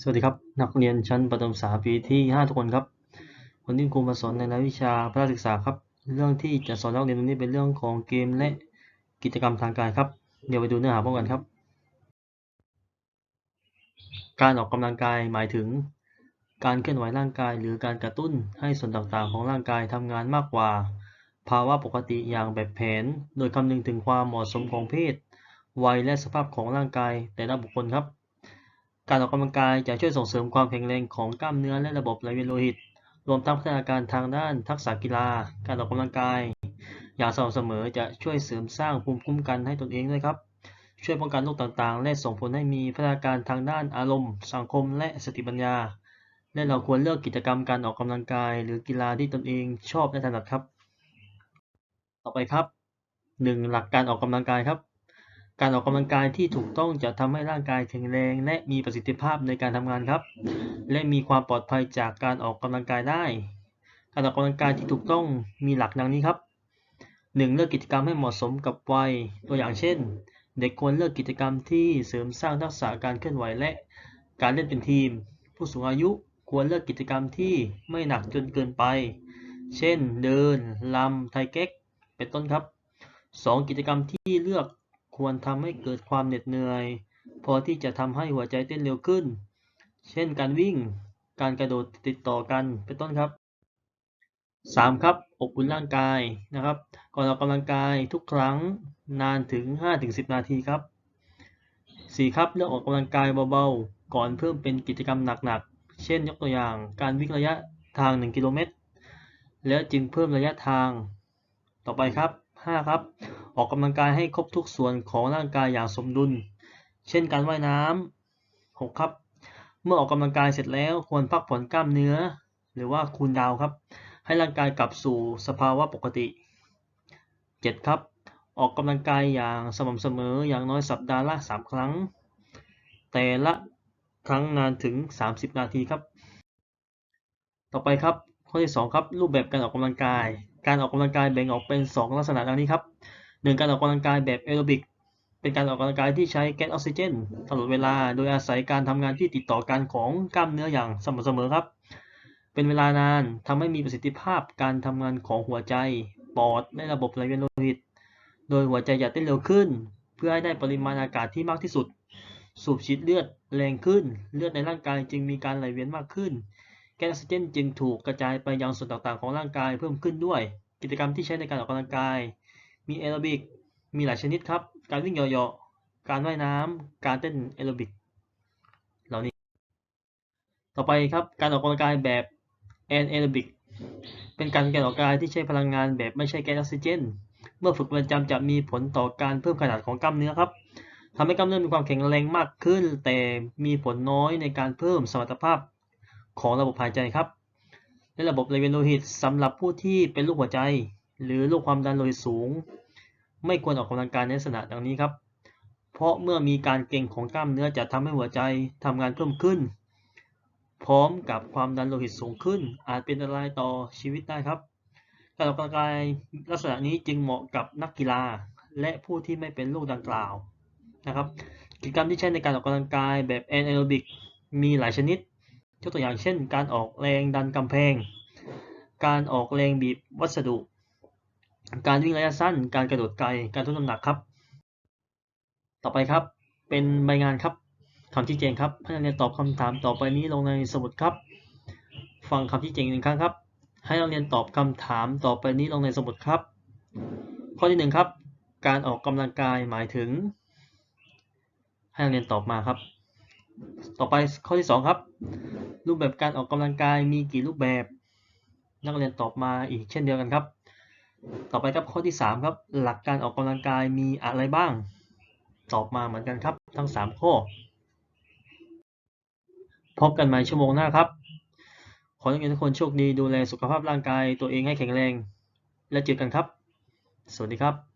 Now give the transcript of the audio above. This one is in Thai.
สวัสดีครับ นักเรียนชั้นประถมศึกษาปีที่ 5 ทุกคนครับ วันนี้ครูมาสอนในรายวิชาพระศึกษาครับ เรื่องที่จะสอนนักเรียนวันนี้เป็นเรื่องของเกมและกิจกรรมทางกายครับ เดี๋ยวไปดูเนื้อหาพร้อมกันครับ การออกกำลังกายหมายถึง การเคลื่อนไหวร่างกาย หรือการกระตุ้นให้ส่วนต่างๆ ของร่างกายทำงานมากกว่า ภาวะปกติอย่างแบบแผน โดยคำนึงถึงความเหมาะสมของเพศ วัยและสภาพของร่างกายแต่ละบุคคลครับ การออกกำลังกายจะช่วยส่งเสริมความแข็งแรงของกล้ามเนื้อและระบบไหลเวียนโลหิต รวมทั้งพัฒนาการทางด้านทักษะกีฬา การออกกำลังกาย อย่างสม่ำเสมอจะช่วยเสริมสร้างภูมิคุ้มกันให้ตนเองด้วยครับ ช่วยป้องกันโรคต่างๆ และส่งผลให้มีพัฒนาการทางด้านอารมณ์ สังคม และสติปัญญา และเราควรเลือกกิจกรรมการออกกำลังกาย หรือกีฬาที่ตนเองชอบและถนัดครับ ต่อไปครับ 1. หลักการออกกำลังกายครับ การออกกำลังกายที่ถูกต้องจะทำให้ร่างกายแข็งแรง และมีประสิทธิภาพในการทำงานครับ และมีความปลอดภัยจากการออกกำลังกายได้ การออกกำลังกายที่ถูกต้องมีหลักดังนี้ครับ 1. เลือกกิจกรรมให้เหมาะสมกับวัย ตัวอย่างเช่น เด็กควรเลือกกิจกรรมที่เสริมสร้างทักษะการเคลื่อนไหวและการเล่นเป็นทีม ผู้สูงอายุควรเลือกกิจกรรมที่ไม่หนักจนเกินไป เช่น เดินลำไทเก๊ก เป็นต้นครับ 2. กิจกรรมที่เลือก ควรทำให้เกิดความเหน็ดเหนื่อย พอที่จะทำให้หัวใจเต้นเร็วขึ้น เช่นการวิ่ง การกระโดดติดต่อกัน เป็นต้นครับ 3. ครับ อบอุ่นร่างกายนะครับ ก่อนออกกำลังกายทุกครั้งนานถึง 5-10 นาทีครับ 4. ครับ เลือกออกกำลังกายเบาๆ ก่อนเพิ่มเป็นกิจกรรมหนักๆ เช่นยกตัวอย่าง การวิ่งระยะทาง 1 กิโลเมตร แล้วจึงเพิ่มระยะทาง ต่อไปครับ 5. ครับ ออกกำลังกายให้ครบทุกส่วนของร่างกายอย่างสมดุล เช่นการว่ายน้ำ 6. ครับ เมื่อออกกำลังกายเสร็จแล้วควรพักผ่อนกล้ามเนื้อ หรือว่าคูลดาวครับ ให้ร่างกายกลับสู่สภาวะปกติ 7. ครับ ออกกำลังกายอย่างสม่ำเสมออย่างน้อยสัปดาห์ละ3ครั้ง แต่ละครั้งนานถึง 30 นาทีครับ ต่อไปครับข้อที่ 2 ครับ รูปแบบการออกกำลังกาย การออกกำลังกายแบ่งออกเป็น 2 ลักษณะดังนี้ครับ 1. การออกกำลังกายแบบแอโรบิก เป็นการออกกำลังกายที่ใช้แก๊สออกซิเจนตลอดเวลา โดยอาศัยการทำงานที่ติดต่อกันของกล้ามเนื้ออย่างสม่ำเสมอครับ เป็นเวลานานทำให้มีประสิทธิภาพการทำงานของหัวใจ ปอด และระบบไหลเวียนโลหิต โดยหัวใจจะเต้นเร็วขึ้น เพื่อให้ได้ปริมาณอากาศที่มากที่สุด สูบฉีดเลือดแรงขึ้น เลือดในร่างกายจึงมีการไหลเวียนมากขึ้น แก๊สออกซิเจนจึงถูกกระจายไปยังส่วนต่างๆ ของร่างกายเพิ่มขึ้นด้วย กิจกรรมที่ใช้ในการออกกำลังกาย มีแอโรบิก มีหลายชนิดครับ การวิ่งเหยาะๆการว่ายน้ำการเต้นแอโรบิก เหล่านี้ ต่อไปครับการออกกำลังกายแบบแอนแอโรบิก เป็นการการออกกำลังกายที่ใช้พลังงานแบบไม่ใช่แก๊สออกซิเจน เมื่อฝึกประจำจะมีผลต่อการเพิ่มขนาดของกล้ามเนื้อครับทำให้กล้ามเนื้อมีความแข็งแรงมากขึ้น แต่มีผลน้อยในการเพิ่มสมรรถภาพของระบบหายใจครับ และระบบไหลเวียนโลหิตสำหรับผู้ที่เป็นโรคหัวใจ หรือโรคความดันโลหิตสูง ไม่ควรออกกำลังกายในลักษณะดังนี้ครับ เพราะเมื่อมีการเกร็งของกล้ามเนื้อจะทำให้หัวใจทำงานเพิ่มขึ้น พร้อมกับความดันโลหิตสูงขึ้น อาจเป็นอันตรายต่อชีวิตได้ครับ การออกกำลังกายลักษณะนี้จึงเหมาะกับนักกีฬาและผู้ที่ไม่เป็นโรคดังกล่าวนะครับ กิจกรรมที่ใช้ในการออกกำลังกายแบบแอนแอโรบิกมีหลายชนิดยกตัวอย่างเช่น การออกแรงดันกำแพง การออกแรงบีบวัสดุ การวิ่งระยะสั้น การกระโดดไกล การทุ่นน้ำหนักครับ ต่อไปครับ เป็นใบงานครับคำชี้แจงครับให้นักเรียนตอบคำถามต่อไปนี้ลงในสมุดครับ ฟังคำชี้แจงหนึ่งครั้งครับ ให้นักเรียนตอบคำถามต่อไปนี้ลงในสมุดครับ ข้อที่หนึ่งครับ การออกกำลังกายหมายถึง ให้นักเรียนตอบมาครับ ต่อไปข้อที่สองครับ รูปแบบการออกกำลังกายมีกี่รูปแบบ นักเรียนตอบมาอีกเช่นเดียวกันครับ ต่อไปครับข้อที่ 3 ครับ หลักการออกกำลังกายมีอะไรบ้าง ตอบมาเหมือนกันครับ ทั้ง 3 ข้อ พบกันใหม่ชั่วโมงหน้าครับ ขอให้ทุกคนโชคดีดูแลสุขภาพร่างกายตัวเองให้แข็งแรง และเจอกันครับ สวัสดีครับ